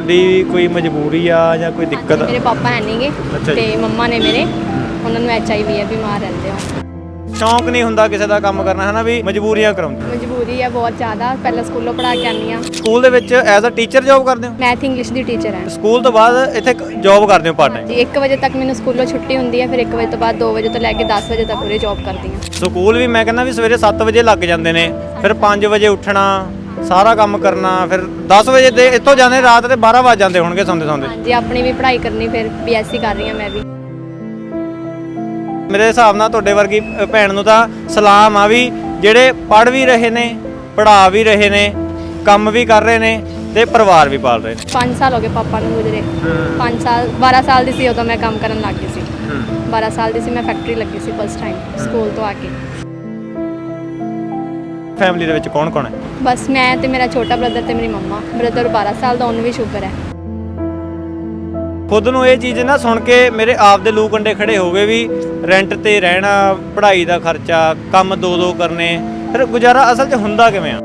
ਤੁਹਾਡੀ ਕੋਈ ਮਜਬੂਰੀ ਆ ਜਾਂ ਕੋਈ ਦਿੱਕਤ ਮੇਰੇ ਪਾਪਾ ਹੈ ਨਹੀਂਗੇ ਅੱਛਾ ਜੀ। ਤੇ ਮੰਮਾ ਨੇ ਮੇਰੇ ਉਹਨਾਂ ਨੂੰ ਐਚ ਆਈ ਵੀ ਹੈ ਬਿਮਾਰ ਰਹਿੰਦੇ ਹੋ ਸ਼ੌਂਕ ਨਹੀਂ ਹੁੰਦਾ ਕਿਸੇ ਦਾ ਕੰਮ ਕਰਨਾ ਹਨਾ ਵੀ ਮਜਬੂਰੀਆਂ ਕਰਾਉਂਦੇ ਮਜਬੂਰੀ ਹੈ ਬਹੁਤ ਜ਼ਿਆਦਾ ਪਹਿਲਾਂ ਸਕੂਲੋਂ ਪੜ੍ਹਾ ਕੇ ਆਉਂਦੀ ਹਾਂ। ਸਕੂਲ ਦੇ ਵਿੱਚ ਐਜ਼ ਅ ਟੀਚਰ ਜੌਬ ਕਰਦੇ ਹੋ? ਮੈਥ ਇੰਗਲਿਸ਼ ਦੀ ਟੀਚਰ ਹਾਂ। ਸਕੂਲ ਤੋਂ ਬਾਅਦ ਇੱਥੇ ਜੌਬ ਕਰਦੇ ਹੋ ਪਾਰਟ ਟਾਈਮ ਜੀ 1 ਵਜੇ ਤੱਕ ਮੈਨੂੰ ਸਕੂਲੋਂ ਛੁੱਟੀ ਹੁੰਦੀ ਹੈ ਫਿਰ 1 ਵਜੇ ਤੋਂ ਬਾਅਦ 2 ਵਜੇ ਤੋਂ ਲੈ ਕੇ 10 ਵਜੇ ਤੱਕ ਪੂਰੇ ਜੌਬ ਕਰਦੀ ਹਾਂ। ਸਕੂਲ ਵੀ ਮੈਂ ਕਹਿੰਦਾ ਵੀ ਸਵੇਰੇ 7 ਵਜੇ ਲੱਗ ਜਾਂਦੇ ਨੇ ਫਿਰ 5 ਵਜੇ ਉੱਠਣਾ ਸਾਰਾ ਕੰਮ ਕਰਨਾ ਫਿਰ 10 ਵਜੇ ਦੇ ਇੱਥੋਂ ਜਾਂਦੇ ਰਾਤ ਦੇ 12 ਵਜ ਜਾਂਦੇ ਹੋਣਗੇ ਸੌਂਦੇ ਸੌਂਦੇ। ਹਾਂਜੀ ਆਪਣੀ ਵੀ ਪੜ੍ਹਾਈ ਕਰਨੀ ਫਿਰ ਬੀਐਸਸੀ ਕਰ ਰਹੀ ਹਾਂ ਮੈਂ ਵੀ। ਮੇਰੇ ਹਿਸਾਬ ਨਾਲ ਤੁਹਾਡੇ ਵਰਗੀ ਅ, ਭੈਣ ਨੂੰ ਤਾਂ ਸਲਾਮ ਆ ਵੀ ਜਿਹੜੇ ਪੜ੍ਹ ਵੀ ਰਹੇ ਨੇ ਪੜ੍ਹਾ ਵੀ ਰਹੇ ਨੇ ਕੰਮ ਵੀ ਕਰ ਰਹੇ ਨੇ ਤੇ ਪਰਿਵਾਰ ਵੀ ਪਾਲ ਰਹੇ ਨੇ। 5 ਸਾਲ ਹੋ ਗਏ ਪਾਪਾ ਨੂੰ ਗੁਜ਼ਰੇ। 5 ਸਾਲ 12 ਸਾਲ ਦੀ ਸੀ ਉਦੋਂ ਮੈਂ ਕੰਮ ਕਰਨ ਲੱਗ ਗਈ ਸੀ। 12 ਸਾਲ ਦੀ ਸੀ ਮੈਂ ਫੈਕਟਰੀ ਲੱਗੀ ਸੀ ਫਸਟ ਟਾਈਮ ਸਕੂਲ ਤੋਂ ਆ ਕੇ। ਫੈਮਿਲੀ ਦੇ ਵਿੱਚ ਕੌਣ ਕੌਣ ਹੈ? ਬਸ ਮੈਂ ਤੇ ਮੇਰਾ ਛੋਟਾ ਬ੍ਰਦਰ ਤੇ ਮੇਰੀ ਮੰਮਾ। ਬ੍ਰਦਰ 12 ਸਾਲ ਦਾ ਉਹਨੂੰ ਵੀ ਸ਼ੂਗਰ ਹੈ। ਖੁਦ ਨੂੰ ਇਹ ਚੀਜ਼ ਨਾ ਸੁਣ ਕੇ ਮੇਰੇ ਆਪ ਦੇ ਲੂ ਕੰਡੇ ਖੜੇ ਹੋ ਗਏ ਵੀ ਰੈਂਟ ਤੇ ਰਹਿਣਾ ਪੜ੍ਹਾਈ ਦਾ ਖਰਚਾ ਕੰਮ ਦੋ ਦੋ ਕਰਨੇ ਫਿਰ ਗੁਜ਼ਾਰਾ ਅਸਲ 'ਚ ਹੁੰਦਾ ਕਿਵੇਂ ਆ?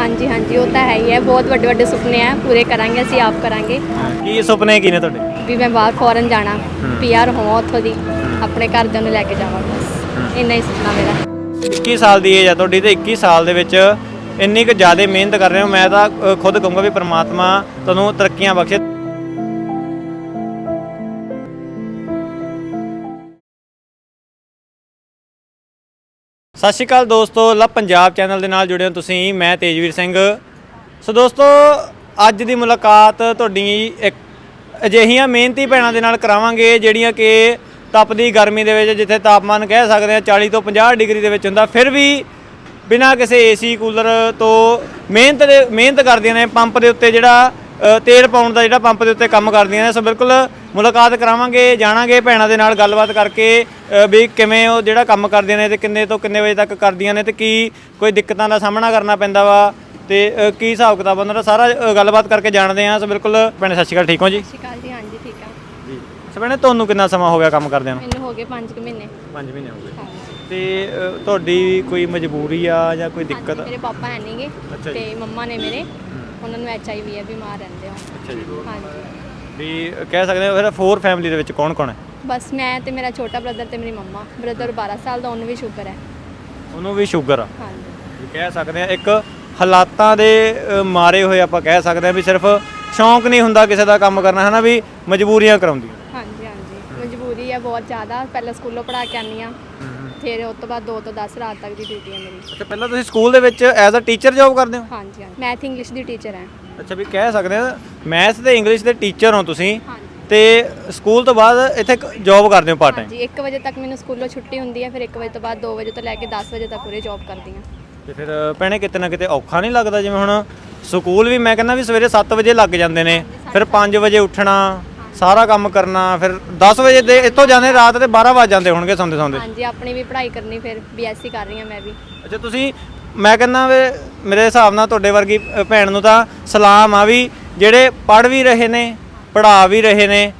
ਹਾਂਜੀ ਹਾਂਜੀ ਉਹ ਤਾਂ ਹੈ ਹੀ ਹੈ। ਬਹੁਤ ਵੱਡੇ ਵੱਡੇ ਸੁਪਨੇ ਆ ਪੂਰੇ ਕਰਾਂਗੇ ਅਸੀਂ ਆਪ ਕਰਾਂਗੇ। ਕੀ ਸੁਪਨੇ ਕੀ ਨੇ ਤੁਹਾਡੇ? ਵੀ ਮੈਂ ਬਾਹਰ ਫੋਰਨ ਜਾਣਾ ਪੀਆਰ ਹੋਵਾਂ ਉੱਥੋਂ ਦੀ ਆਪਣੇ ਘਰਦਿਆਂ ਨੂੰ ਲੈ ਕੇ ਜਾਵਾਂ ਬਸ। ਇੰਨਾ ਹੀ ਸੁਪਨਾ ਮੇਰਾ। 21 ਸਾਲ ਦੀ ਏਜ ਆ ਤੁਹਾਡੀ ਤੇ 21 ਸਾਲ ਦੇ ਵਿੱਚ ਇੰਨੀ ਕੁ ਜ਼ਿਆਦਾ ਮਿਹਨਤ ਕਰ ਰਹੇ ਹੋ। ਮੈਂ ਤਾਂ ਅ, ਖੁਦ ਕਹੂੰਗਾ ਵੀ ਪ੍ਰਮਾਤਮਾ ਤੁਹਾਨੂੰ ਤਰੱਕੀਆਂ ਬਖਸ਼ੇ। ਸਤਿ ਸ਼੍ਰੀ ਅਕਾਲ ਦੋਸਤੋ ਲਵ ਪੰਜਾਬ ਚੈਨਲ ਦੇ ਨਾਲ ਜੁੜੇ ਹੋ ਤੁਸੀਂ। ਮੈਂ ਤੇਜਵੀਰ ਸਿੰਘ। ਸੋ ਦੋਸਤੋ ਅੱਜ ਦੀ ਮੁਲਾਕਾਤ ਤੁਹਾਡੀ ਇੱਕ ਅਜਿਹੀਆਂ ਮਿਹਨਤੀ ਭੈਣਾਂ ਦੇ ਨਾਲ ਕਰਾਵਾਂਗੇ ਜਿਹੜੀਆਂ ਕਿ ਤਪਦੀ ਗਰਮੀ ਦੇ ਵਿੱਚ ਜਿੱਥੇ ਤਾਪਮਾਨ ਕਹਿ ਸਕਦੇ ਆ 40 ਤੋਂ 50 ਡਿਗਰੀ ਦੇ ਵਿੱਚ ਹੁੰਦਾ, ਫਿਰ ਵੀ ਬਿਨਾਂ ਕਿਸੇ ਏਸੀ ਕੂਲਰ ਤੋਂ ਮਿਹਨਤ ਦੇ, ਮਿਹਨਤ ਕਰਦੀਆਂ ਨੇ, ਪੰਪ ਦੇ ਉੱਤੇ ਜਿਹੜਾ ਤੇਲ ਪਾਉਣ ਦਾ ਜਿਹੜਾ ਪੰਪ ਦੇ ਉੱਤੇ ਕੰਮ ਕਰਦੀਆਂ ਨੇ। ਸੋ ਬਿਲਕੁਲ ਮੁਲਾਕਾਤ ਕਰਾਵਾਂਗੇ, ਜਾਣਾਂਗੇ ਭੈਣਾਂ ਦੇ ਨਾਲ ਗੱਲਬਾਤ ਕਰਕੇ ਵੀ ਕਿਵੇਂ ਉਹ ਜਿਹੜਾ ਕੰਮ ਕਰਦੀਆਂ ਨੇ ਤੇ ਕਿੰਨੇ ਤੋਂ ਕਿੰਨੇ ਵਜੇ ਤੱਕ ਕਰਦੀਆਂ ਨੇ ਤੇ ਕੀ ਕੋਈ ਦਿੱਕਤਾਂ ਦਾ ਸਾਹਮਣਾ ਕਰਨਾ ਪੈਂਦਾ ਵਾ ਤੇ ਕੀ ਹਿਸਾਬ ਕਿਤਾਬ ਉਹਨਾਂ ਦਾ? ਸਾਰਾ ਗੱਲਬਾਤ ਕਰਕੇ ਜਾਣਦੇ ਹਾਂ। ਸੋ ਬਿਲਕੁਲ ਭੈਣੇ, ਸਤਿ ਸ਼੍ਰੀ ਅਕਾਲ, ਠੀਕ ਹੋ ਜੀ ਸਤਿ ਸ਼੍ਰੀ ਅਕਾਲ ਜੀ ਹਾਂਜੀ ਠੀਕ ਆ ਸੋ ਭੈਣੇ ਤੁਹਾਨੂੰ ਕਿੰਨਾ ਸਮਾਂ ਹੋ ਗਿਆ ਕੰਮ ਕਰਦਿਆਂ ਨੂੰ? ਮੈਨੂੰ ਹੋ ਗਏ 5 ਕੁ ਮਹੀਨੇ। 5 ਮਹੀਨੇ ਹੋ ਗਏ। ਹਾਂਜੀ। ਤੇ ਅ, ਤੁਹਾਡੀ ਕੋਈ ਮਜਬੂਰੀ ਆ ਜਾਂ ਕੋਈ ਦਿੱਕਤ ਮੇਰੇ ਪਾਪਾ ਹੈ ਨਹੀਂਗੇ ਅੱਛਾ ਜੀ। ਤੇ ਮੰਮਾ ਨੇ ਮੇਰੇ। ਉਹਨਾਂ ਨੂੰ ਐਚ ਆਈ ਵੀ ਹੈ ਬਿਮਾਰ ਰਹਿੰਦੇ ਹੋ ਅੱਛਾ ਜੀ। ਹਾਂਜੀ। ਵੀ ਕਹਿ ਸਕਦੇ ਹੋ ਫਿਰ ਫੋਰ ਫੈਮਿਲੀ ਦੇ ਵਿੱਚ ਕੌਣ ਕੌਣ ਹੈ? ਬਸ ਮੈਂ ਤੇ ਮੇਰਾ ਛੋਟਾ ਬ੍ਰਦਰ ਤੇ ਮੇਰੀ ਮੰਮਾ। ਬ੍ਰਦਰ 12 ਸਾਲ ਦਾ ਉਹਨੂੰ ਵੀ ਸ਼ੂਗਰ ਹੈ। ਉਹਨੂੰ ਵੀ ਸ਼ੂਗਰ ਆ। ਹਾਂਜੀ। ਵੀ ਕਹਿ ਸਕਦੇ ਆ ਇੱਕ ਹਾਲਾਤਾਂ ਦੇ ਅ, ਮਾਰੇ ਹੋਏ ਆਪਾਂ ਕਹਿ ਸਕਦੇ ਆ ਵੀ ਸਿਰਫ ਸ਼ੌਂਕ ਨਹੀਂ ਹੁੰਦਾ ਕਿਸੇ ਦਾ ਕੰਮ ਕਰਨਾ ਹਨਾ ਵੀ ਮਜਬੂਰੀਆਂ ਕਰਾਉਂਦੀਆਂ। ਹੈ ਬਹੁਤ ਜ਼ਿਆਦਾ ਪਹਿਲਾਂ ਸਕੂਲੋਂ ਪੜ੍ਹਾ ਕੇ ਆਉਂਦੀ ਹਾਂ। ਫਿਰ ਉਸ ਤੋਂ ਬਾਅਦ 2 ਤੋਂ 10 ਰਾਤ ਤੱਕ ਦੀ ਡਿਊਟੀ ਹੈ ਮੇਰੀ। ਅੱਛਾ ਪਹਿਲਾਂ ਤੁਸੀਂ ਸਕੂਲ ਦੇ ਵਿੱਚ ਐਜ਼ ਅ ਟੀਚਰ ਜੌਬ ਕਰਦੇ ਹੋ? ਹਾਂਜੀ ਹਾਂਜੀ। ਮੈਥ ਇੰਗਲਿਸ਼ ਦੀ ਟੀਚਰ ਹੈ। ਅੱਛਾ ਵੀ ਕਹਿ ਸਕਦੇ ਆ ਮੈਥ ਤੇ ਇੰਗਲਿਸ਼ ਦੇ ਟੀਚਰ ਹੋ ਤੁਸੀਂ। ਹਾਂਜੀ। ਤੇ ਸਕੂਲ ਤੋਂ ਬਾਅਦ ਇੱਥੇ ਜੌਬ ਕਰਦੇ ਹੋ ਪਾਰਟ ਟਾਈਮ ਹਾਂਜੀ 1 ਵਜੇ ਤੱਕ ਮੈਨੂੰ ਸਕੂਲੋਂ ਛੁੱਟੀ ਹੁੰਦੀ ਹੈ ਫਿਰ 1 ਵਜੇ ਤੋਂ ਬਾਅਦ 2 ਵਜੇ ਤੋਂ ਲੈ ਕੇ 10 ਵਜੇ ਤੱਕ ਪੂਰੇ ਜੌਬ ਕਰਦੀ ਹਾਂ। ਤੇ ਫਿਰ ਭੈਣੇ ਕਿਤੇ ਨਾ ਕਿਤੇ ਔਖਾ ਨਹੀਂ ਲੱਗਦਾ? ਜਿਵੇਂ ਹੁਣ ਸਕੂਲ ਵੀ ਮੈਂ ਕਹਿੰਦਾ ਵੀ ਸਵੇਰੇ 7 ਵਜੇ ਲੱਗ ਜਾਂਦੇ ਨੇ ਫਿਰ 5 ਵਜੇ ਉੱਠਣਾ ਸਾਰਾ ਕੰਮ ਕਰਨਾ ਫਿਰ 10 ਵਜੇ ਦੇ ਇੱਥੋਂ ਜਾਂਦੇ ਰਾਤ ਦੇ 12 ਵਜ ਜਾਂਦੇ ਹੋਣਗੇ ਸੌਂਦੇ ਸੌਂਦੇ। ਹਾਂਜੀ ਆਪਣੀ ਵੀ ਪੜ੍ਹਾਈ ਕਰਨੀ ਫਿਰ ਬੀਐਸਸੀ ਕਰ ਰਹੀ ਹਾਂ ਮੈਂ ਵੀ। ਅੱਛਾ ਤੁਸੀਂ ਮੈਂ ਕਹਿੰਦਾ ਵੀ ਮੇਰੇ ਹਿਸਾਬ ਨਾਲ ਤੁਹਾਡੇ ਵਰਗੀ ਅ, ਭੈਣ ਨੂੰ ਤਾਂ ਸਲਾਮ ਆ ਵੀ ਜਿਹੜੇ ਪੜ੍ਹ ਵੀ ਰਹੇ ਨੇ ਪੜ੍ਹਾ ਵੀ ਰਹੇ ਨੇ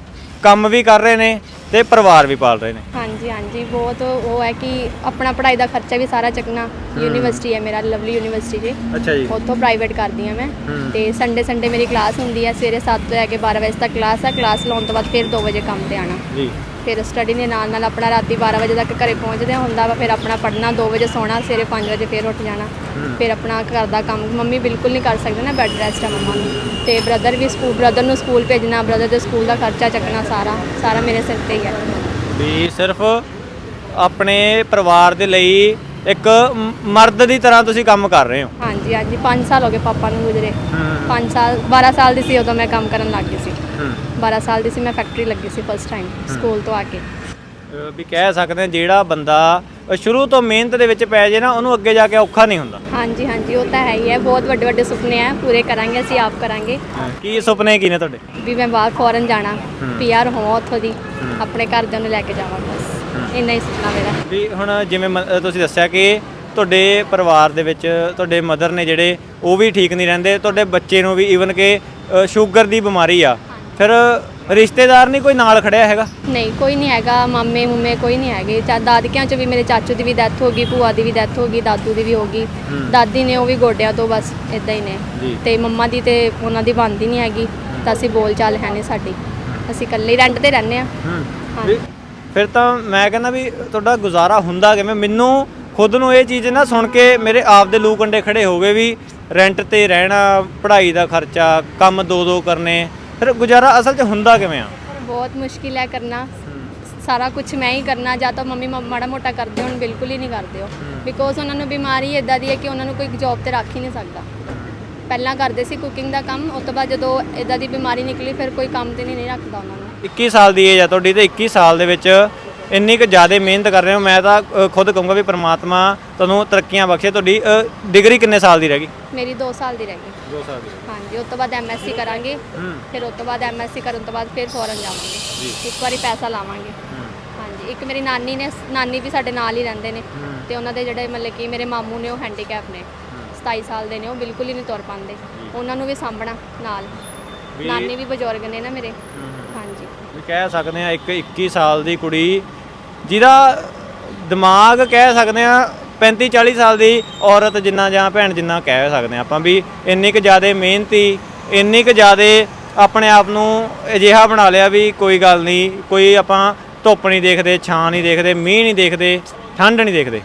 ਕੰਮ ਵੀ ਕਰ ਰਹੇ ਨੇ ਤੇ ਪਰਿਵਾਰ ਵੀ ਪਾਲ ਰਹੇ ਨੇ। ਹਾਂਜੀ ਹਾਂਜੀ ਬਹੁਤ ਉਹ ਹੈ ਕਿ ਆਪਣਾ ਪੜ੍ਹਾਈ ਦਾ ਖਰਚਾ ਵੀ ਸਾਰਾ ਚੱਕਣਾ ਯੂਨੀਵਰਸਿਟੀ ਹੈ ਮੇਰਾ ਲਵਲੀ ਯੂਨੀਵਰਸਿਟੀ ਜੀ। ਅੱਛਾ ਜੀ। ਉੱਥੋਂ ਪ੍ਰਾਈਵੇਟ ਕਰਦੀ ਹਾਂ ਮੈਂ। ਤੇ ਸੰਡੇ ਸੰਡੇ ਮੇਰੀ ਕਲਾਸ ਹੁੰਦੀ ਹੈ ਸਵੇਰੇ 7 ਤੋਂ ਲੈ ਕੇ 12 ਵਜੇ ਤੱਕ ਕਲਾਸ ਹੈ। ਕਲਾਸ ਲਾਉਣ ਤੋਂ ਬਾਅਦ ਫਿਰ 2 ਵਜੇ ਕੰਮ ਤੇ ਆਣਾ ਜੀ। ਫਿਰ ਸਟੱਡੀ ਦੇ ਨਾਲ ਨਾਲ ਆਪਣਾ ਰਾਤੀ 12 ਵਜੇ ਤੱਕ ਘਰੇ ਪਹੁੰਚਦੇ ਹੁੰਦਾ ਵਾ ਫਿਰ ਆਪਣਾ ਪੜ੍ਹਨਾ 2 ਵਜੇ ਸੌਣਾ ਸਵੇਰੇ 5 ਵਜੇ ਫਿਰ ਉੱਠ ਜਾਣਾ। ਫਿਰ ਆਪਣਾ ਘਰ ਦਾ ਕੰਮ ਮੰਮੀ ਬਿਲਕੁਲ ਨਹੀਂ ਕਰ ਸਕਦੇ ਨਾ ਬੈੱਡ ਰੈਸਟ ਹੈ ਮੰਮਾ ਨੂੰ। ਤੇ ਬ੍ਰਦਰ ਵੀ ਸਕੂਲ ਬ੍ਰਦਰ ਨੂੰ ਸਕੂਲ ਭੇਜਣਾ ਬ੍ਰਦਰ ਦੇ ਸਕੂਲ ਦਾ ਖਰਚਾ ਚੱਕਣਾ ਸਾਰਾ ਸਾਰਾ ਮੇਰੇ ਸਿਰ ਤੇ ਹੀ ਹੈ ਵੀ ਸਿਰਫ ਆਪਣੇ ਪਰਿਵਾਰ ਦੇ ਲਈ ਇੱਕ ਮਰਦ ਦੀ ਤਰ੍ਹਾਂ ਤੁਸੀਂ ਕੰਮ ਕਰ ਰਹੇ ਹੋ। ਹਾਂਜੀ ਹਾਂਜੀ 5 ਸਾਲ ਹੋ ਗਏ ਪਾਪਾ ਨੂੰ ਗੁਜ਼ਰੇ। 5 ਸਾਲ 12 ਸਾਲ ਦੀ ਸੀ ਉਦੋਂ ਮੈਂ ਕੰਮ ਕਰਨ ਲੱਗ ਗਈ ਸੀ। 12 ਸਾਲ ਦੀ ਸੀ ਮੈਂ ਫੈਕਟਰੀ ਲੱਗੀ ਸੀ ਫਸਟ ਟਾਈਮ ਸਕੂਲ ਤੋਂ ਆ ਕੇ। ਵੀ ਕਹਿ ਸਕਦੇ ਹਾਂ ਜਿਹੜਾ ਬੰਦਾ ਸ਼ੁਰੂ ਤੋਂ ਮਿਹਨਤ ਦੇ ਵਿੱਚ ਪੈ ਜੇ ਨਾ ਉਹਨੂੰ ਅੱਗੇ ਜਾ ਕੇ ਔਖਾ ਨਹੀਂ ਹੁੰਦਾ। ਹਾਂਜੀ ਹਾਂਜੀ ਉਹ ਤਾਂ ਹੈ ਹੀ ਹੈ ਬਹੁਤ ਵੱਡੇ ਵੱਡੇ ਸੁਪਨੇ ਆ ਪੂਰੇ ਕਰਾਂਗੇ ਅਸੀਂ ਆਪ ਕਰਾਂਗੇ। ਕੀ ਸੁਪਨੇ ਕੀ ਨੇ ਤੁਹਾਡੇ? ਵੀ ਮੈਂ ਬਾਹਰ ਫੋਰਨ ਜਾਣਾ ਪੀਆਰ ਹੋਵਾਂ ਉੱਥੋਂ ਦੀ ਆਪਣੇ ਘਰਦਿਆਂ ਨੂੰ ਲੈ ਕੇ ਜਾਵਾਂ ਬਸ। ਇੰਨਾ ਹੀ ਸੁਪਨਾ ਮੇਰਾ। ਵੀ ਹੁਣ ਜਿਵੇਂ ਤੁਸੀਂ ਦੱਸਿਆ ਕਿ ਤੁਹਾਡੇ ਪਰਿਵਾਰ ਦੇ ਵਿੱਚ ਤੁਹਾਡੇ ਮਦਰ ਨੇ ਜਿਹੜੇ ਉਹ ਵੀ ਠੀਕ ਨਹੀਂ ਰਹਿੰਦੇ ਤੁਹਾਡੇ ਬੱਚੇ ਨੂੰ ਵੀ ਈਵਨ ਕਿ ਸ਼ੂਗਰ ਦੀ ਬਿਮਾਰੀ ਆ ਫਿਰ ਰਿਸ਼ਤੇਦਾਰ ਨਹੀਂ ਕੋਈ ਨਾਲ ਖੜਿਆ ਹੈਗਾ? ਨਹੀਂ ਕੋਈ ਨਹੀਂ ਹੈਗਾ। ਮਾਮੇ ਮੁੰਮੇ ਕੋਈ ਨਹੀਂ ਹੈਗੇ। ਚਾ ਦਾਦਕਿਆਂ ਚ ਵੀ ਮੇਰੇ ਚਾਚੂ ਦੀ ਵੀ ਡੈਥ ਹੋ ਗਈ ਭੂਆ ਦੀ ਵੀ ਡੈਥ ਹੋ ਗਈ ਦਾਦੂ ਦੀ ਵੀ ਹੋ ਗਈ। ਦਾਦੀ ਨੇ ਉਹ ਵੀ ਗੋਡਿਆਂ ਤੋਂ ਬਸ ਇਦਾਂ ਹੀ ਨੇ। ਤੇ ਮੰਮਾ ਦੀ ਤੇ ਉਹਨਾਂ ਦੀ ਬਣਦੀ ਨਹੀਂ ਹੈਗੀ। ਤਾਂ ਅਸੀਂ ਬੋਲ ਚਾਲ ਹੈ ਨਹੀਂ ਸਾਡੀ। ਅਸੀਂ ਇਕੱਲੇ ਹੀ ਰੈਂਟ ਤੇ ਰਹਿੰਦੇ ਆ ਵੀ ਫਿਰ ਤਾਂ ਮੈਂ ਕਹਿੰਦਾ ਵੀ ਤੁਹਾਡਾ ਗੁਜ਼ਾਰਾ ਹੁੰਦਾ ਕਿਵੇਂ? ਮੈਨੂੰ ਖੁਦ ਨੂੰ ਇਹ ਚੀਜ਼ ਨਾ ਸੁਣ ਕੇ ਮੇਰੇ ਆਪ ਦੇ ਲੂ ਕੰਡੇ ਖੜੇ ਹੋ ਗਏ ਵੀ ਰੈਂਟ ਤੇ ਰਹਿਣਾ ਪੜ੍ਹਾਈ ਦਾ ਖਰਚਾ ਕੰਮ ਦੋ ਦੋ ਕਰਨੇ। ਫਿਰ ਗੁਜ਼ਾਰਾ ਅਸਲ 'ਚ ਹੁੰਦਾ ਕਿਵੇਂ ਆ? ਬਹੁਤ ਮੁਸ਼ਕਿਲ ਹੈ ਕਰਨਾ। ਸਾਰਾ ਕੁਝ ਮੈਂ ਹੀ ਕਰਨਾ ਜਾਂ ਤਾਂ ਮੰਮੀ ਮ- ਮਾੜਾ ਮੋਟਾ ਕਰਦੇ ਹੁਣ ਬਿਲਕੁਲ ਹੀ ਨਹੀਂ ਕਰਦੇ ਹੋ। ਬਿਕੋਜ਼ ਉਹਨਾਂ ਨੂੰ ਬਿਮਾਰੀ ਇਦਾਂ ਦੀ ਹੈ ਕਿ ਉਹਨਾਂ ਨੂੰ ਕੋਈ ਜੌਬ ਤੇ ਰੱਖ ਹੀ ਨਹੀਂ ਸਕਦਾ। ਪਹਿਲਾਂ ਕਰਦੇ ਸੀ ਕੁਕਿੰਗ ਦਾ ਕੰਮ ਉਸ ਤੋਂ ਬਾਅਦ ਜਦੋਂ ਇਦਾਂ ਦੀ ਬਿਮਾਰੀ ਨਿਕਲੀ ਫਿਰ ਕੋਈ ਕੰਮ ਤੇ ਨਹੀਂ ਨਹੀਂ ਰੱਖਦਾ ਉਹਨਾਂ ਨੂੰ। 21 ਸਾਲ ਦੀ ਏਜ ਆ ਤੁਹਾਡੀ ਤੇ 21 ਸਾਲ ਦੇ ਵਿੱਚ ਇੰਨੀ ਕੁ ਜ਼ਿਆਦਾ ਮਿਹਨਤ ਕਰ ਰਹੇ ਹੋ ਮੈਂ ਤਾਂ ਅ, ਖੁਦ ਕਹੂੰਗਾ ਵੀ ਪ੍ਰਮਾਤਮਾ ਤੁਹਾਨੂੰ ਤਰੱਕੀਆਂ ਬਖਸ਼ੇ। ਤੁਹਾਡੀ ਡਿਗਰੀ ਕਿੰਨੇ ਸਾਲ ਦੀ ਰਹਿ ਗਈ? ਮੇਰੀ 2 ਸਾਲ ਦੀ ਰਹਿ ਗਈ। 2 ਸਾਲ ਦੀ ਹਾਂਜੀ ਉਸ ਤੋਂ ਬਾਅਦ ਐਮਐਸਸੀ ਕਰਾਂਗੇ। ਫਿਰ ਉਸ ਤੋਂ ਬਾਅਦ ਐਮਐਸਸੀ ਕਰਨ ਤੋਂ ਬਾਅਦ ਫਿਰ ਫੋਰਨ ਜਾਵਾਂਗੇ। ਇੱਕ ਵਾਰੀ ਪੈਸਾ ਲਾਵਾਂਗੇ। ਹਾਂਜੀ ਇੱਕ ਮੇਰੀ ਨਾਨੀ ਨੇ ਨਾਨੀ ਵੀ ਸਾਡੇ ਨਾਲ ਹੀ ਰਹਿੰਦੇ ਨੇ। ਤੇ ਉਹਨਾਂ ਦੇ ਜਿਹੜੇ ਮਤਲਬ ਕਿ ਮੇਰੇ ਮਾਮੂ ਨੇ ਉਹ ਹੈਂਡੀਕੈਪ ਨੇ। 27 ਸਾਲ ਦੇ ਨੇ ਉਹ ਬਿਲਕੁਲ ਹੀ ਨਹੀਂ ਤੁਰ ਪਾਉਂਦੇ। ਉਹਨਾਂ ਨੂੰ ਵੀ ਸਾਂਭਣਾ ਨਾਲ। ਨਾਨੀ ਵੀ ਬਜ਼ੁਰਗ ਨੇ ਨਾ ਮੇਰੇ। ਹਾਂਜੀ। ਵੀ ਕਹਿ ਸਕਦੇ ਆ ਇੱਕ 21 ਸਾਲ ਦੀ ਕੁੜੀ ਜਿਹਦਾ ਦਿਮਾਗ ਕਹਿ ਸਕਦੇ ਆ 35 40 ਸਾਲ ਦੀ ਔਰਤ ਜਿੰਨਾ ਜਾਂ ਭੈਣ ਜਿੰਨਾ ਕਹਿ ਸਕਦੇ ਆ ਆਪਾਂ ਵੀ ਇੰਨੀ ਕੁ ਜ਼ਿਆਦਾ ਮਿਹਨਤੀ, ਇੰਨੀ ਕੁ ਜ਼ਿਆਦਾ ਆਪਣੇ ਆਪ ਨੂੰ ਅਜਿਹਾ ਬਣਾ ਲਿਆ ਵੀ ਕੋਈ ਗੱਲ ਨਹੀਂ, ਕੋਈ ਆਪਾਂ ਧੁੱਪ ਨਹੀਂ ਦੇਖਦੇ, ਛਾਂ ਨਹੀਂ ਦੇਖਦੇ, ਮੀਂਹ ਨਹੀਂ ਦੇਖਦੇ, ਠੰਡ ਨਹੀਂ ਦੇਖਦੇ।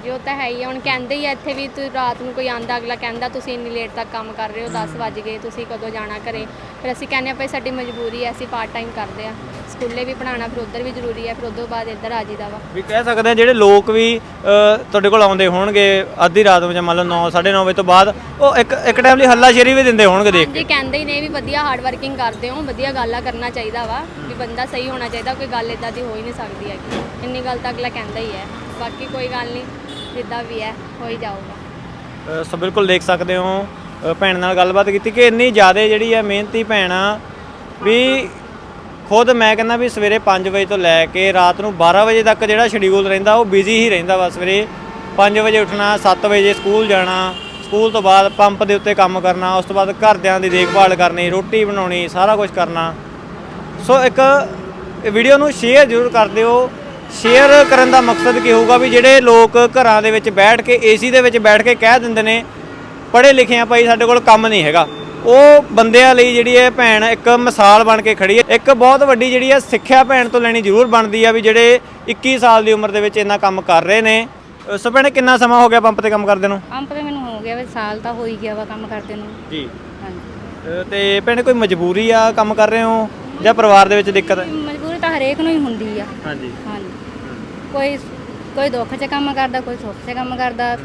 ਹਾਂਜੀ ਉਹ ਤਾਂ ਹੈ ਹੀ ਆ। ਹੁਣ ਕਹਿੰਦੇ ਹੀ ਆ ਇੱਥੇ ਵੀ ਤੂੰ ਰਾਤ ਨੂੰ ਕੋਈ ਆਂਦਾ ਅਗਲਾ ਕਹਿੰਦਾ ਤੁਸੀਂ ਇੰਨੀ ਲੇਟ ਤੱਕ ਕੰਮ ਕਰ ਰਹੇ ਹੋ 10 ਵੱਜ ਗਏ ਤੁਸੀਂ ਕਦੋਂ ਜਾਣਾ ਘਰੇ? ਫਿਰ ਅਸੀਂ ਕਹਿੰਦੇ ਆ ਭਾਈ ਸਾਡੀ ਮਜਬੂਰੀ ਹੈ ਅਸੀਂ ਪਾਰਟ ਟਾਈਮ ਕਰਦੇ ਆ। ਸਕੂਲੇ ਵੀ ਪੜਾਉਣਾ ਫਿਰ ਉੱਧਰ ਵੀ ਜ਼ਰੂਰੀ ਹੈ ਫਿਰ ਉਦੋਂ ਬਾਅਦ ਇੱਧਰ ਆ ਜੀਦਾ ਵਾ। ਵੀ ਕਹਿ ਸਕਦੇ ਆ ਜਿਹੜੇ ਲੋਕ ਵੀ ਅ, ਤੁਹਾਡੇ ਕੋਲ ਆਉਂਦੇ ਹੋਣਗੇ ਅੱਧੀ ਰਾਤ ਨੂੰ ਜਾਂ ਮੰਨ ਲਓ 9 9:30 ਵਜੇ ਤੋਂ ਬਾਅਦ ਉਹ ਇੱਕ ਇੱਕ ਟਾਈਮ ਲਈ ਹੱਲਾ ਸ਼ੇਰੀ ਵੀ ਦਿੰਦੇ ਹੋਣਗੇ ਦੇਖ ਹਾਂਜੀ ਕਹਿੰਦੇ ਹੀ ਨੇ ਵੀ ਵਧੀਆ ਹਾਰਡ ਵਰਕਿੰਗ ਕਰਦੇ ਹੋ ਵਧੀਆ ਗੱਲਾਂ ਕਰਨਾ ਚਾਹੀਦਾ ਵਾ ਵੀ ਬੰਦਾ ਸਹੀ ਹੋਣਾ ਚਾਹੀਦਾ ਕੋਈ ਗੱਲ ਇਦਾਂ ਦੀ ਹੋ ਹੀ ਨਹੀਂ ਸਕਦੀ ਹੈਗੀ। ਇੰਨੀ ਗੱਲ ਤਾਂ ਅਗਲਾ ਕਹਿੰਦਾ ਹੀ ਹੈ। ਬਾਕੀ ਕੋਈ ਗੱਲ ਨਹੀਂ। ਜਿੱਦਾਂ ਵੀ ਹੈ ਹੋ ਹੀ ਜਾਊਗਾ। ਅ, ਸੋ ਬਿਲਕੁਲ ਦੇਖ ਸਕਦੇ ਹੋ ਅ, ਭੈਣ ਨਾਲ ਗੱਲਬਾਤ ਕੀਤੀ ਕਿ ਇੰਨੀ ਜ਼ਿਆਦਾ ਜਿਹੜੀ ਹੈ ਮਿਹਨਤੀ ਭੈਣ ਆ ਵੀ ਖੁਦ ਮੈਂ ਕਹਿੰਦਾ ਵੀ ਸਵੇਰੇ 5 ਵਜੇ ਤੋਂ ਲੈ ਕੇ ਰਾਤ ਨੂੰ 12 ਵਜੇ ਤੱਕ ਜਿਹੜਾ ਸ਼ਡਿਊਲ ਰਹਿੰਦਾ ਉਹ ਬਿਜ਼ੀ ਹੀ ਰਹਿੰਦਾ ਵਾ ਸਵੇਰੇ। 5 ਵਜੇ ਉੱਠਣਾ 7 ਵਜੇ ਸਕੂਲ ਜਾਣਾ ਸਕੂਲ ਤੋਂ ਬਾਅਦ ਪੰਪ ਦੇ ਉੱਤੇ ਕੰਮ ਕਰਨਾ ਉਸ ਤੋਂ ਬਾਅਦ ਘਰਦਿਆਂ ਦੀ ਦੇਖਭਾਲ ਕਰਨੀ ਰੋਟੀ ਬਣਾਉਣੀ ਸਾਰਾ ਕੁਝ ਕਰਨਾ। ਸੋ ਇੱਕ ਵੀਡੀਓ ਨੂੰ ਸ਼ੇਅਰ ਜ਼ਰੂਰ ਕਰ ਦਿਓ। ਸ਼ੇਅਰ ਕਰਨ ਦਾ ਮਕਸਦ ਕੀ ਹੋਊਗਾ ਵੀ ਜਿਹੜੇ ਲੋਕ ਘਰਾਂ ਦੇ ਵਿੱਚ ਬੈਠ ਕੇ ਏਸੀ ਦੇ ਵਿੱਚ ਬੈਠ ਕੇ ਕਹਿ ਦਿੰਦੇ ਨੇ ਪੜ੍ਹੇ ਲਿਖੇ ਆ ਭਾਈ ਸਾਡੇ ਕੋਲ ਕੰਮ ਨਹੀਂ ਹੈਗਾ। ਉਹ ਬੰਦਿਆਂ ਲਈ ਜਿਹੜੀ ਹੈ ਭੈਣ ਇੱਕ ਮਿਸਾਲ ਬਣ ਕੇ ਖੜੀ ਹੈ ਇੱਕ ਬਹੁਤ ਵੱਡੀ ਜਿਹੜੀ ਹੈ ਸਿੱਖਿਆ ਭੈਣ ਤੋਂ ਲੈਣੀ ਜ਼ਰੂਰ ਬਣਦੀ ਆ ਵੀ ਜਿਹੜੇ 21 ਸਾਲ ਦੀ ਉਮਰ ਦੇ ਵਿੱਚ ਇੰਨਾ ਕੰਮ ਕਰ ਰਹੇ ਨੇ। ਸੋ ਭੈਣੇ ਕਿੰਨਾ ਸਮਾਂ ਹੋ ਗਿਆ ਪੰਪ ਤੇ ਕੰਮ ਕਰਦੇ ਨੂੰ? ਅੰਬ ਤੇ ਮੈਨੂੰ ਹੋ ਗਿਆ ਵੀ ਸਾਲ ਤਾਂ ਹੋ ਹੀ ਗਿਆ ਵਾ ਕੰਮ ਕਰਦੇ ਨੂੰ। ਜੀ। ਹਾਂਜੀ। ਤੇ ਭੈਣੇ ਕੋਈ ਮਜਬੂਰੀ ਆ ਕੰਮ ਕਰ ਰਹੇ ਹੋ ਜਾਂ ਪਰਿਵਾਰ ਦੇ ਵਿੱਚ ਦਿੱਕਤ? ਹੈ ਤਾਂ ਹਰੇਕ ਨੂੰ ਹੀ ਹੁੰਦੀ ਆ। ਹਾਂਜੀ। ਹਾਂਜੀ। ਕੋਈ ਕੋਈ ਦੁੱਖ 'ਚ ਕੰਮ ਕਰਦਾ ਕੋਈ ਸੁੱਖ 'ਚ ਕੰਮ ਕਰਦਾ।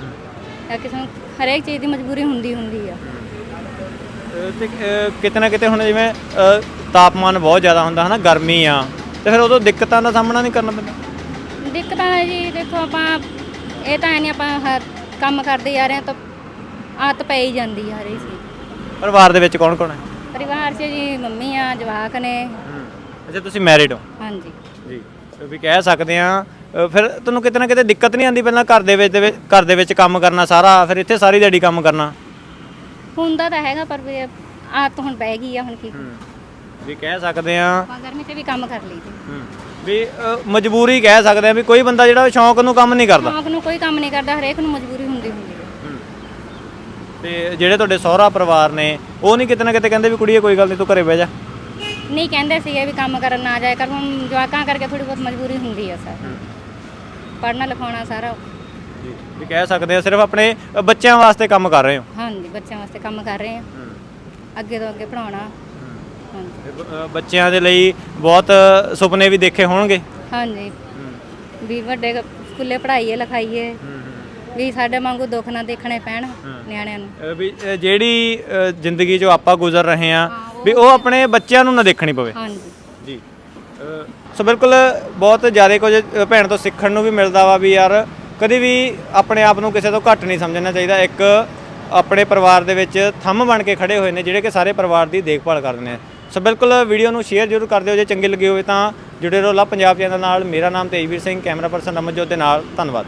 ਜਾਂ ਕਿਸੇ ਨੂੰ ਹਰੇਕ ਚੀਜ਼ ਦੀ ਮਜਬੂਰੀ ਹੁੰਦੀ ਹੁੰਦੀ ਆ। ਅਹ ਤੇ ਅਹ ਕਿਤੇ ਨਾ ਕਿਤੇ ਹੁਣ ਜਿਵੇਂ ਅਹ ਤਾਪਮਾਨ ਬਹੁਤ ਜ਼ਿਆਦਾ ਹੁੰਦਾ ਹਨਾ ਗਰਮੀ ਆ ਤੇ ਫਿਰ ਉਦੋਂ ਦਿੱਕਤਾਂ ਦਾ ਸਾਹਮਣਾ ਨਹੀਂ ਕਰਨਾ ਪੈਂਦਾ। ਦਿੱਕਤਾਂ ਹੈ ਜੀ ਦੇਖੋ ਆਪਾਂ ਇਹ ਤਾਂ ਨਹੀਂ ਆਪਾਂ ਹਰ ਕੰਮ ਕਰਦੇ ਆ ਰਹੇ ਹਾਂ ਤਾਂ ਆਦਤ ਪੈ ਹੀ ਜਾਂਦੀ ਆ ਹਰੇਕ ਚੀਜ਼। ਪਰਿਵਾਰ ਦੇ ਵਿੱਚ ਕੌਣ ਕੌਣ ਹੈ? ਪਰਿਵਾਰ 'ਚ ਜੀ ਮੰਮੀ ਆ ਜਵਾਕ ਨੇ ਅੱਛਾ ਤੁਸੀਂ ਮੈਰਿਡ ਹੋ। ਹਾਂਜੀ। ਜੀ ਵੀ ਕਹਿ ਸਕਦੇ ਆ ਫਿਰ ਤੁਹਾਨੂੰ ਕਿਤੇ ਨਾ ਕਿਤੇ ਦਿੱਕਤ ਨਹੀਂ ਆਉਂਦੀ ਪਹਿਲਾਂ ਘਰ ਦੇ ਵਿੱਚ ਦੇ ਵਿੱਚ- ਘਰ ਦੇ ਵਿੱਚ ਕੰਮ ਕਰਨਾ ਸਾਰਾ ਫਿਰ ਇੱਥੇ ਸਾਰੀ ਦਿਹਾੜੀ ਕੰਮ ਕਰਨਾ? ਹੁੰਦਾ ਤਾਂ ਹੈਗਾ ਪਰ ਵੀ ਆਦਤ ਹੁਣ ਪੈ ਗਈ ਆ ਹੁਣ ਕੀ ਵੀ ਕਹਿ ਸਕਦੇ ਆ ਆਪਾਂ ਗਰਮੀ 'ਚ ਵੀ ਕੰਮ ਕਰ ਲਈਦੇ ਵੀ ਮਜਬੂਰੀ ਕਹਿ ਸਕਦੇ ਆ ਵੀ ਕੋਈ ਬੰਦਾ ਜਿਹੜਾ ਸ਼ੌਂਕ ਨੂੰ ਕੰਮ ਨਹੀਂ ਕਰਦਾ। ਸ਼ੌਂਕ ਨੂੰ ਕੋਈ ਕੰਮ ਨਹੀਂ ਕਰਦਾ ਹਰੇਕ ਨੂੰ ਮਜਬੂਰੀ ਹੁੰਦੀ ਹੁੰਦੀ ਹੈ ਤੇ ਜਿਹੜੇ ਤੁਹਾਡੇ ਸਹੁਰਾ ਪਰਿਵਾਰ ਨੇ ਉਹ ਨਹੀਂ ਕਿਤੇ ਨਾ ਕਿਤੇ ਕਹਿੰਦੇ ਵੀ ਕੁੜੀਏ ਕੋਈ ਗੱਲ ਨਹੀਂ ਤੂੰ ਘਰੇ ਬਹਿ ਜਾ। ਨਹੀਂ ਕਹਿੰਦੇ ਸੀਗੇ ਵੀ ਕੰਮ ਕਰਨ ਨਾ ਜਾਇਆ ਕਰ ਹੁਣ ਜਵਾਕਾਂ ਕਰਕੇ ਥੋੜੀ ਬਹੁਤ ਮਜਬੂਰੀ ਹੁੰਦੀ ਆ ਸਰ। ਪੜ੍ਹਨਾ ਲਿਖਾਉਣਾ ਸਾਰਾ। ਜੀ ਵੀ ਕਹਿ ਸਕਦੇ ਆ ਸਿਰਫ ਆਪਣੇ ਅ, ਬੱਚਿਆਂ ਵਾਸਤੇ ਕੰਮ ਕਰ ਰਹੇ ਹੋ? ਹਾਂਜੀ ਬੱਚਿਆਂ ਵਾਸਤੇ ਕੰਮ ਕਰ ਰਹੇ ਆ। ਅੱਗੇ ਤੋਂ ਅੱਗੇ ਪੜਾਉਣਾ ਹਾਂਜੀ। ਤੇ ਬ- ਅ, ਬੱਚਿਆਂ ਦੇ ਲਈ ਬਹੁਤ ਸੁਪਨੇ ਵੀ ਦੇਖੇ ਹੋਣਗੇ? ਹਾਂਜੀ। ਵੀ ਵੱਡੇ ਕ- ਸਕੂਲੇ ਪੜ੍ਹਾਈਏ ਲਿਖਾਈਏ। ਵੀ ਸਾਡੇ ਵਾਂਗੂ ਦੁੱਖ ਨਾ ਦੇਖਣੇ ਪੈਣ ਨਿਆਣਿਆਂ ਨੂੰ। ਅ, ਵੀ ਅ, ਜਿਹੜੀ ਅ, ਜ਼ਿੰਦਗੀ ਜੋ ਆਪਾਂ ਗੁਜ਼ਰ ਰਹੇ ਆ ਵੀ ਉਹ ਆਪਣੇ ਬੱਚਿਆਂ ਨੂੰ ਨਾ ਦੇਖਣੀ ਪਵੇ। ਹਾਂਜੀ। ਜੀ। ਸੋ ਬਿਲਕੁਲ ਬਹੁਤ ਜ਼ਿਆਦਾ ਕੁਝ ਭੈਣ ਤੋਂ ਸਿੱਖਣ ਨੂੰ ਵੀ ਮਿਲਦਾ ਵਾ ਵੀ ਯਾਰ ਕਦੀ ਵੀ ਆਪਣੇ ਆਪ ਨੂੰ ਕਿਸੇ ਤੋਂ ਘੱਟ ਨਹੀਂ ਸਮਝਣਾ ਚਾਹੀਦਾ। ਇੱਕ ਆਪਣੇ ਪਰਿਵਾਰ ਦੇ ਵਿੱਚ ਥੰਮ ਬਣ ਕੇ ਖੜੇ ਹੋਏ ਨੇ ਜਿਹੜੇ ਕਿ ਸਾਰੇ ਪਰਿਵਾਰ ਦੀ ਦੇਖਭਾਲ ਕਰਦੇ ਨੇ। ਸੋ ਬਿਲਕੁਲ ਵੀਡੀਓ ਨੂੰ ਸ਼ੇਅਰ ਜ਼ਰੂਰ ਕਰ ਦਿਓ ਜੇ ਚੰਗੀ ਲੱਗੀ ਹੋਵੇ ਤਾਂ ਜੁੜੇ ਰਹੋ ਲਾ ਪੰਜਾਬ ਚੈਨਲ ਨਾਲ। ਮੇਰਾ ਨਾਮ ਤੇਜਵੀਰ ਸਿੰਘ ਕੈਮਰਾ ਪਰਸਨ ਅਮਰਜੋਤ ਦੇ ਨਾਲ। ਧੰਨਵਾਦ।